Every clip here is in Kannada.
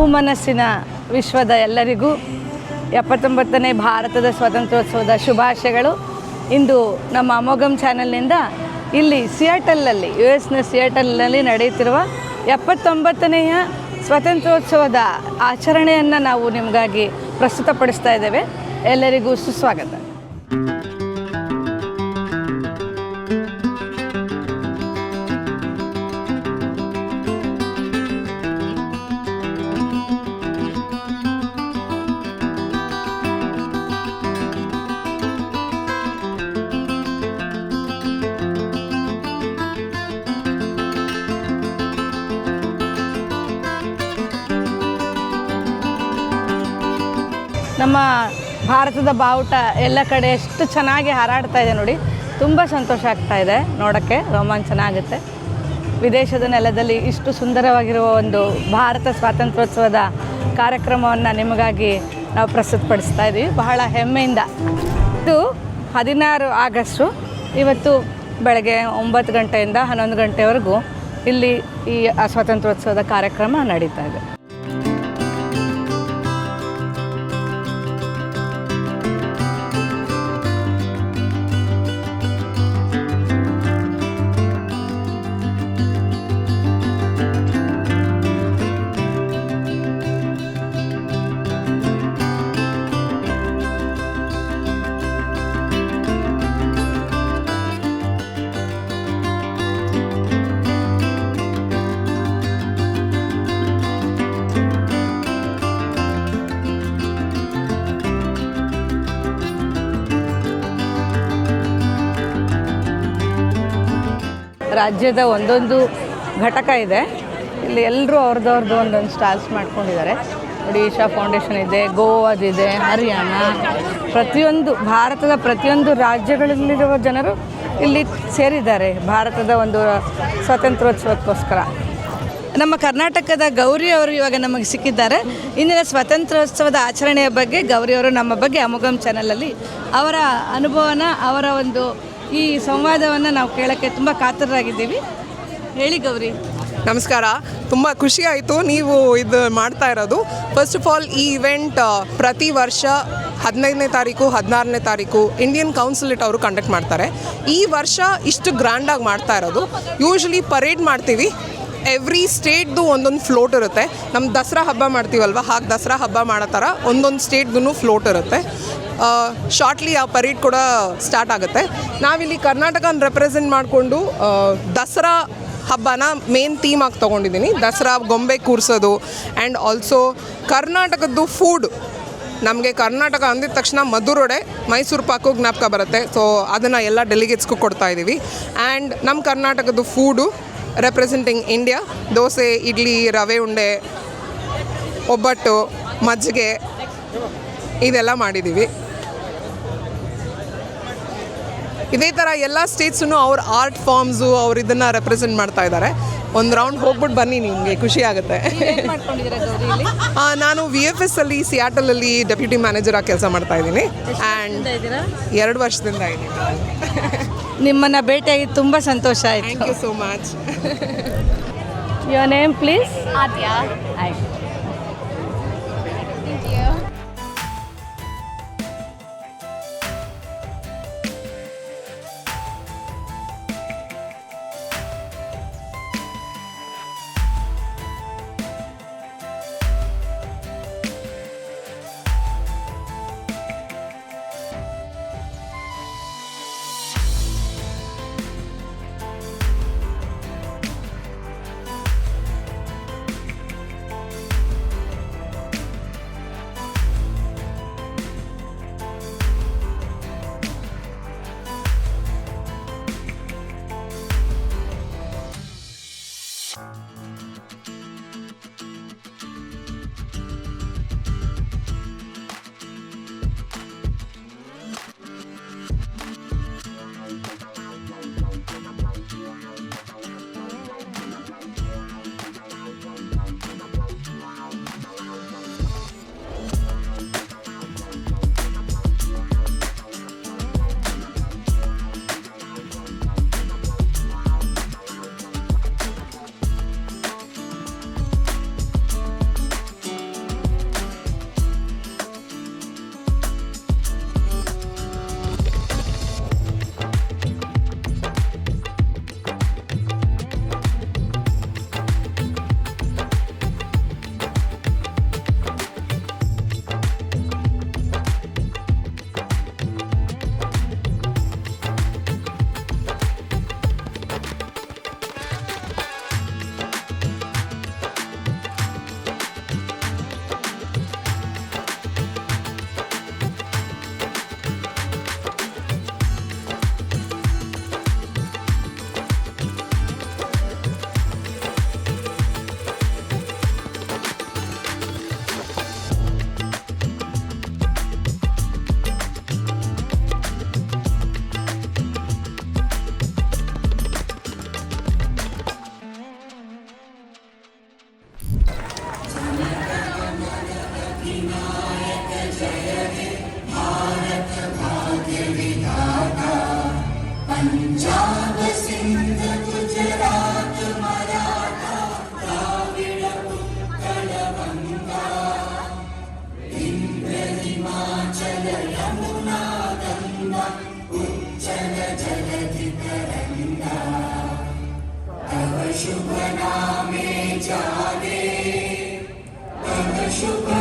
ಭೂಮನಸ್ಸಿನ ವಿಶ್ವದ ಎಲ್ಲರಿಗೂ ಎಪ್ಪತ್ತೊಂಬತ್ತನೇ ಭಾರತದ ಸ್ವಾತಂತ್ರ್ಯೋತ್ಸವದ ಶುಭಾಶಯಗಳು. ಇಂದು ನಮ್ಮ ಅಮೋಘಂ ಚಾನೆಲ್ನಿಂದ ಇಲ್ಲಿ ಸಿಯಾಟಲ್ನಲ್ಲಿ ಯು ಎಸ್ನ ಸಿಯಾಟಲ್ನಲ್ಲಿ ನಡೆಯುತ್ತಿರುವ ಎಪ್ಪತ್ತೊಂಬತ್ತನೆಯ ಸ್ವಾತಂತ್ರ್ಯೋತ್ಸವದ ಆಚರಣೆಯನ್ನು ನಾವು ನಿಮಗಾಗಿ ಪ್ರಸ್ತುತಪಡಿಸ್ತಾ ಇದ್ದೇವೆ. ಎಲ್ಲರಿಗೂ ಸುಸ್ವಾಗತ. ನಮ್ಮ ಭಾರತದ ಬಾವುಟ ಎಲ್ಲ ಕಡೆ ಎಷ್ಟು ಚೆನ್ನಾಗಿ ಹಾರಾಡ್ತಾ ಇದೆ ನೋಡಿ. ತುಂಬ ಸಂತೋಷ ಆಗ್ತಾ ಇದೆ ನೋಡೋಕ್ಕೆ, ರೋಮಾಂಚನ ಆಗುತ್ತೆ. ವಿದೇಶದ ನೆಲದಲ್ಲಿ ಇಷ್ಟು ಸುಂದರವಾಗಿರುವ ಒಂದು ಭಾರತ ಸ್ವಾತಂತ್ರ್ಯೋತ್ಸವದ ಕಾರ್ಯಕ್ರಮವನ್ನು ನಿಮಗಾಗಿ ನಾವು ಪ್ರಸ್ತುತಪಡಿಸ್ತಾ ಇದ್ದೀವಿ ಬಹಳ ಹೆಮ್ಮೆಯಿಂದ. ಇದು ಹದಿನಾರು ಆಗಸ್ಟು, ಇವತ್ತು ಬೆಳಗ್ಗೆ ಒಂಬತ್ತು ಗಂಟೆಯಿಂದ ಹನ್ನೊಂದು ಗಂಟೆವರೆಗೂ ಇಲ್ಲಿ ಈ ಸ್ವಾತಂತ್ರ್ಯೋತ್ಸವದ ಕಾರ್ಯಕ್ರಮ ನಡೀತಾ ಇದೆ. ರಾಜ್ಯದ ಒಂದೊಂದು ಘಟಕ ಇದೆ. ಇಲ್ಲಿ ಎಲ್ಲರೂ ಅವ್ರದ್ದವ್ರದ್ದು ಒಂದೊಂದು ಸ್ಟಾಲ್ಸ್ ಮಾಡ್ಕೊಂಡಿದ್ದಾರೆ. ಒಡಿಶಾ ಫೌಂಡೇಶನ್ ಇದೆ ಗೋವಾದಿದೆ ಹರಿಯಾಣ. ಪ್ರತಿಯೊಂದು, ಭಾರತದ ಪ್ರತಿಯೊಂದು ರಾಜ್ಯಗಳಲ್ಲಿರುವ ಜನರು ಇಲ್ಲಿ ಸೇರಿದ್ದಾರೆ. ಭಾರತದ ಒಂದು ಸ್ವಾತಂತ್ರ್ಯೋತ್ಸವಕ್ಕೋಸ್ಕರ. ನಮ್ಮ ಕರ್ನಾಟಕದ ಗೌರಿ ಅವರು ಇವಾಗ ನಮಗೆ ಸಿಕ್ಕಿದ್ದಾರೆ. ಇಂದಿನ ಸ್ವಾತಂತ್ರ್ಯೋತ್ಸವದ ಆಚರಣೆಯ ಬಗ್ಗೆ ಗೌರಿ ಅವರು ನಮ್ಮ ಬಗ್ಗೆ ಅಮುಗಮ್ ಚಾನಲಲ್ಲಿ ಅವರ ಅನುಭವನ, ಅವರ ಒಂದು ಈ ಸಂವಾದವನ್ನು ನಾವು ಕೇಳೋಕ್ಕೆ ತುಂಬ ಕಾತರರಾಗಿದ್ದೀವಿ. ಹೇಳಿ ಗೌರಿ. ನಮಸ್ಕಾರ. ತುಂಬ ಖುಷಿ ಆಯಿತು ನೀವು ಇದು ಮಾಡ್ತಾ ಇರೋದು. ಫಸ್ಟ್ ಆಫ್ ಆಲ್ ಈ ಇವೆಂಟ್ ಪ್ರತಿ ವರ್ಷ ಹದಿನೈದನೇ ತಾರೀಕು, ಹದಿನಾರನೇ ತಾರೀಕು ಇಂಡಿಯನ್ ಕೌನ್ಸಿಲೇಟ್ ಅವರು ಕಂಡಕ್ಟ್ ಮಾಡ್ತಾರೆ. ಈ ವರ್ಷ ಇಷ್ಟು ಗ್ರ್ಯಾಂಡಾಗಿ ಮಾಡ್ತಾ ಇರೋದು. ಯೂಶ್ವಲಿ ಪರೇಡ್ ಮಾಡ್ತೀವಿ. ಎವ್ರಿ ಸ್ಟೇಟ್ದು ಒಂದೊಂದು ಫ್ಲೋಟ್ ಇರುತ್ತೆ. ನಮ್ಮ ದಸರಾ ಹಬ್ಬ ಮಾಡ್ತೀವಲ್ವ? ಹಾಗೆ ದಸರಾ ಹಬ್ಬ ಮಾಡೋ ಥರ ಒಂದೊಂದು ಸ್ಟೇಟ್ಗೂ ಫ್ಲೋಟ್ ಇರುತ್ತೆ. ಶಾರ್ಟ್ಲಿ ಆ ಪರೇಡ್ ಕೂಡ ಸ್ಟಾರ್ಟ್ ಆಗುತ್ತೆ. ನಾವಿಲ್ಲಿ ಕರ್ನಾಟಕನ ರೆಪ್ರೆಸೆಂಟ್ ಮಾಡಿಕೊಂಡು ದಸರಾ ಹಬ್ಬನ ಮೇನ್ ಥೀಮ್ ಆಗಿ ತೊಗೊಂಡಿದ್ದೀನಿ ದಸರಾ ಗೊಂಬೆ ಕೂರಿಸೋದು ಆ್ಯಂಡ್ ಆಲ್ಸೋ ಕರ್ನಾಟಕದ್ದು ಫುಡ್ ನಮಗೆ ಕರ್ನಾಟಕ ಅಂದಿದ ತಕ್ಷಣ ಮಧುರೊಡೆ ಮೈಸೂರು ಪಾಕು ಜ್ಞಾಪಕ ಬರುತ್ತೆ. ಸೊ ಅದನ್ನು ಎಲ್ಲ ಡೆಲಿಗೇಟ್ಸ್ಗೂ ಕೊಡ್ತಾ ಇದ್ದೀವಿ ಆ್ಯಂಡ್ ನಮ್ಮ ಕರ್ನಾಟಕದ್ದು food representing India dosa, idli, ರವೆ ಉಂಡೆ, ಒಬ್ಬಟ್ಟು, ಮಜ್ಜಿಗೆ, ಇದೆಲ್ಲ ಮಾಡಿದ್ದೀವಿ ಇದೇ ಥರ ಎಲ್ಲ ಸ್ಟೇಟ್ಸೂ ಅವ್ರ ಆರ್ಟ್ ಫಾರ್ಮ್ಸು ಅವ್ರು ಇದನ್ನು ರೆಪ್ರೆಸೆಂಟ್ ಮಾಡ್ತಾ ಇದ್ದಾರೆ ಒಂದು ರೌಂಡ್ ಹೋಗ್ಬಿಟ್ಟು ಬನ್ನಿ ನಿಮಗೆ ಖುಷಿ ಆಗುತ್ತೆ. ಮಾಡ್ಕೊಂಡಿದ್ದೀರಾ ಗೌರಿ ಇಲ್ಲಿ? ನಾನು ವಿ ಎಫ್ ಎಸ್ ಅಲ್ಲಿ ಸಿಯಾಟಲಲ್ಲಿ ಡೆಪ್ಯೂಟಿ ಮ್ಯಾನೇಜರ್ ಆಗಿ ಕೆಲಸ ಮಾಡ್ತಾ ಇದ್ದೀನಿ. ಆ್ಯಂಡ್ ಇದ್ದೀರಾ? ಎರಡು ವರ್ಷದಿಂದ ಇದ್ದೀನಿ ನಿಮ್ಮನ್ನು ಭೇಟಿಯಾಗಿ ತುಂಬ ಸಂತೋಷ ಆಯ್ತು. Thank you so much your name please Aadya. ಆಯ್ತು. जगा इन्द्रि शुभ नामे चारे तव शुभ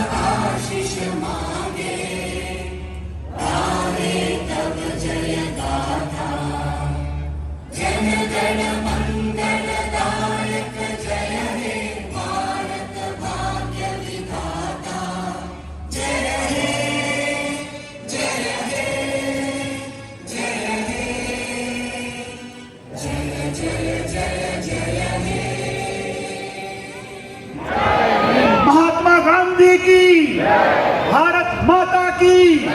भारत माता की।